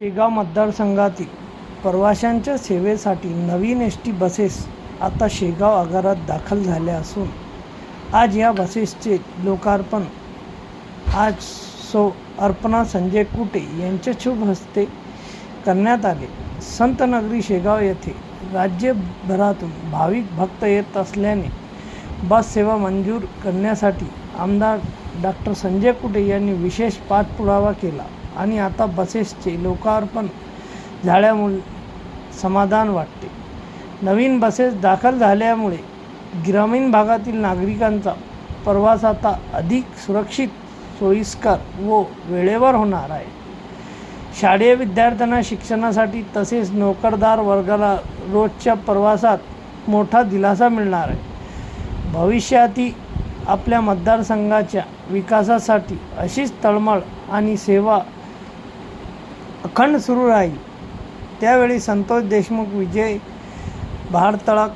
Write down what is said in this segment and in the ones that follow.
शेगाव मतदारसंघातील प्रवाशांच्या सेवेसाठी नवीन एस टी बसेस आता शेगाव आगारात दाखल झाल्या असून आज या बसेसचे लोकार्पण. आज सो अर्पणा संजय कुटे यांच्या शुभ हस्ते करण्यात आले. संतनगरी शेगाव येथे राज्यभरातून भाविक भक्त येत असल्याने बस सेवा मंजूर करण्यासाठी आमदार डॉक्टर संजय कुटे यांनी विशेष पाठपुरावा केला आणि आता बसेसचे लोकार्पण झाल्यामुळे समाधान वाटते. नवीन बसेस दाखल झाल्यामुळे ग्रामीण भागातील नागरिकांचा प्रवास आता अधिक सुरक्षित सोयीस्कर व वेळेवर होणार आहे. शालेय विद्यार्थ्यांना शिक्षणासाठी तसेच नोकरदार वर्गाला रोजच्या प्रवासात मोठा दिलासा मिळणार आहे. भविष्यातही आपल्या मतदारसंघाच्या विकासासाठी अशीच तळमळ आणि सेवा अखंड सुरू राहील. त्यावेळी संतोष देशमुख विजय भारतळक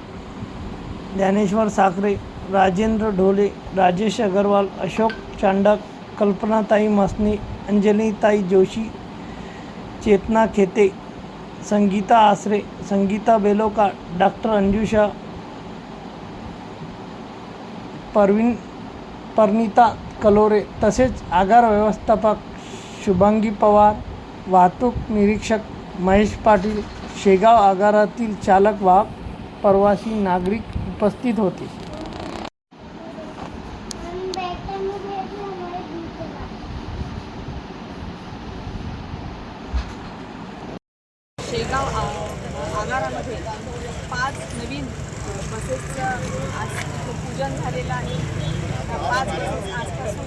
ज्ञानेश्वर साखरे राजेंद्र ढोले राजेश अगरवाल अशोक चांडक कल्पनाताई मसनी अंजलीताई जोशी चेतना खेते संगीता आसरे संगीता बेलोका डॉक्टर अंजुषा परवीन परनिता कलोरे तसेच आगार व्यवस्थापक शुभांगी पवार वाहतूक निरीक्षक महेश पाटील शेगाव आगारातील चालक वाहक प्रवासी नागरिक उपस्थित होते. शेगाव आगारामध्ये पाच नवीन बसेसचं आज पूजन झालेलं आहे. त्या पाच बसेस आजपासून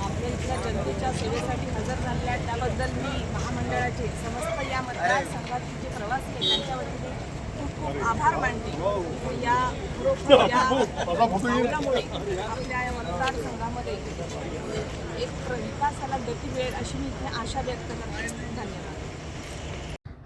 आपल्या इथल्या जनतेच्या सेवेसाठी हजर झालेल्या आहेत. त्याबद्दल मी महामंडळाचे समस्त या मतदारसंघातील जे प्रवासी आहेत त्यांच्या वतीने खूप खूप आभार मानते. या खरोखर आपल्या या मतदारसंघामध्ये एक विकासाला गती मिळेल अशी मी इथे आशा व्यक्त करते. धन्यवाद.